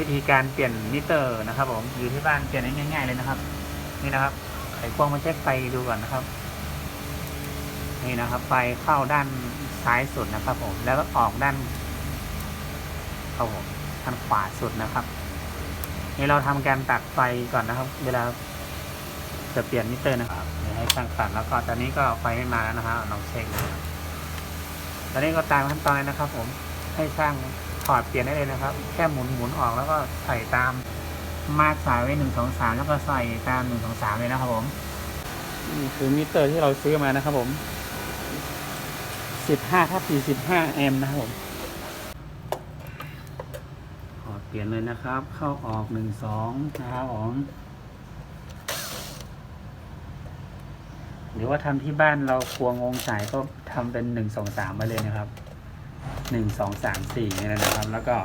วิธีการเปลี่ยนมิเตอร์นะครับผมอยู่ที่บ้านเปลี่ยนได้ง่ายๆเลยนะครับ นี่นะครับไขควงมาเช็คไฟดูก่อนนะครับ นี่นะครับ ไฟเข้าด้านซ้ายสุดนะครับ ผม แล้วก็ออกด้านครับผมด้านขวาสุดนะครับ นี่เราทำการตัดไฟก่อนนะครับ เวลาจะเปลี่ยนมิเตอร์นะครับเดี๋ยวให้ช่างตัดแล้วก็ตอนนี้ก็ไฟไม่มาแล้วนะครับลองเช็คดูตอนนี้ก็ตามขั้นตอนนะครับ ผม ให้ช่างถอดเปลี่ยนได้เลยนะครับ แค่หมุนหมุนออกแล้วก็ใส่ตามมาร์กสายไว้หนึ่งสองสามแล้วก็ใส่ตามหนึ่งสองสามเลยนะครับผมนี่คือมิเตอร์ที่เราซื้อมานะครับผมสิบห้าทับสี่สิบห้าแอมป์นะครับผมขอเปลี่ยนเลยนะครับ เข้าออกหนึ่งสองนะครับผมหรือว่าทำที่บ้านเรากลัวงงสายก็ทำเป็นหนึ่งสองสามมาเลยนะครับ หนึ่งสองสามสี่นี่นะครับ แล้วก็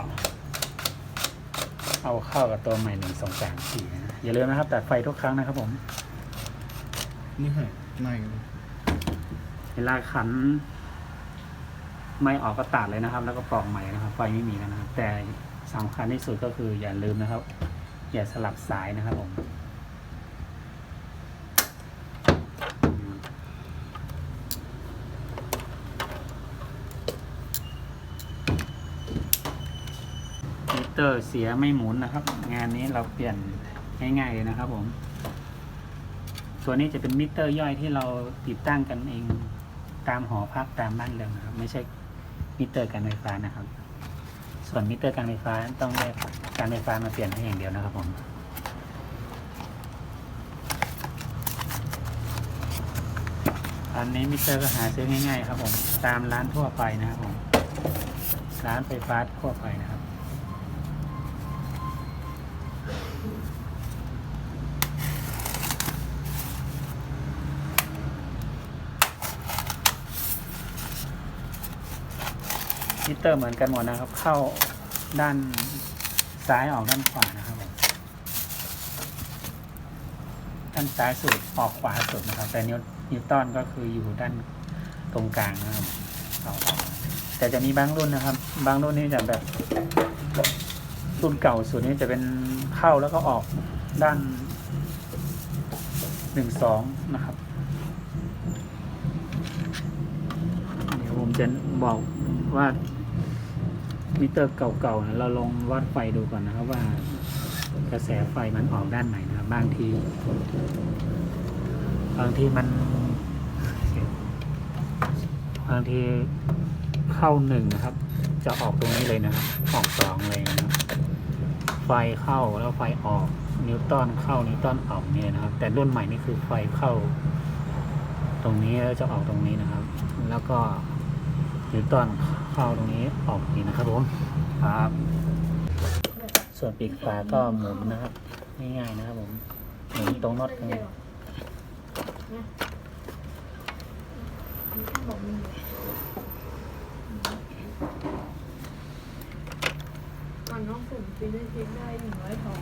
เอาเข้ากับตัวใหม่หนึ่งสองสามสี่นะอย่าลืมนะครับ ตัดไฟทุกครั้งนะครับผมนี่ฮะไม่เวลาขัน ไม่ออกก็ตัดเลยนะครับ แล้วก็ปลอกใหม่นะครับ ไฟไม่มีแล้วนะครับแต่สำคัญที่สุดก็คืออย่าลืมนะครับ อย่าสลับสายนะครับผม เตอร์เสียไม่หมุนนะครับ งานนี้เราเปลี่ยนง่ายๆเลยนะครับผม ส่วนนี้จะเป็นมิเตอร์ย่อยที่เราติดตั้งกันเองตามหอพักตามบ้านเรือนนะครับ ไม่ใช่มิเตอร์การไฟฟ้านะครับ ส่วนมิเตอร์การไฟฟ้าต้องได้การไฟฟ้ามาเปลี่ยนให้อย่างเดียวนะครับผมอันนี้มิเตอร์ก็หาซื้อง่ายๆครับผมตามร้านทั่วไปนะครับผมร้านไฟฟ้าทั่วไปนะครับ มิเตอร์เหมือนกันหมดนะครับ เข้าด้านซ้ายออกด้านขวานะครับผมด้านซ้ายสุดออกขวาสุดนะครับ แต่นิวนิวตันก็คืออยู่ด้านตรงกลางนะครับแต่จะมีบางรุ่นนะครับ บางรุ่นนี่จะแบบรุ่นเก่าสุดนี่จะเป็นเข้าแล้วก็ออกด้านหนึ่งสองนะครับเดี๋ยวผมจะบอกว่า มิเตอร์เก่าๆนะเราลองวัดไฟดูก่อนนะครับว่ากระแสไฟมันออกด้านไหนนะครับบางที บางทีมันบางทีเข้าหนึ่งนะครับ จะออกตรงนี้เลยนะครับออกสองเลยนะครับไฟเข้าแล้วไฟออก นิวตันเข้านิวตันออกเนี่ยนะครับ แต่รุ่นใหม่นี่คือไฟเข้า ตรงนี้แล้วจะออกตรงนี้นะครับ แล้วก็ นิวตันเข้าตรงนี้ออกนี้นะครับผมครับ ส่วนปีกฝาก็หมุนนะครับง่ายๆนะครับผมหมุนตรงน็อตตรงนี้ก่อนน้องสุ่มฟินได้เช็คได้หนึ่งร้อยทอง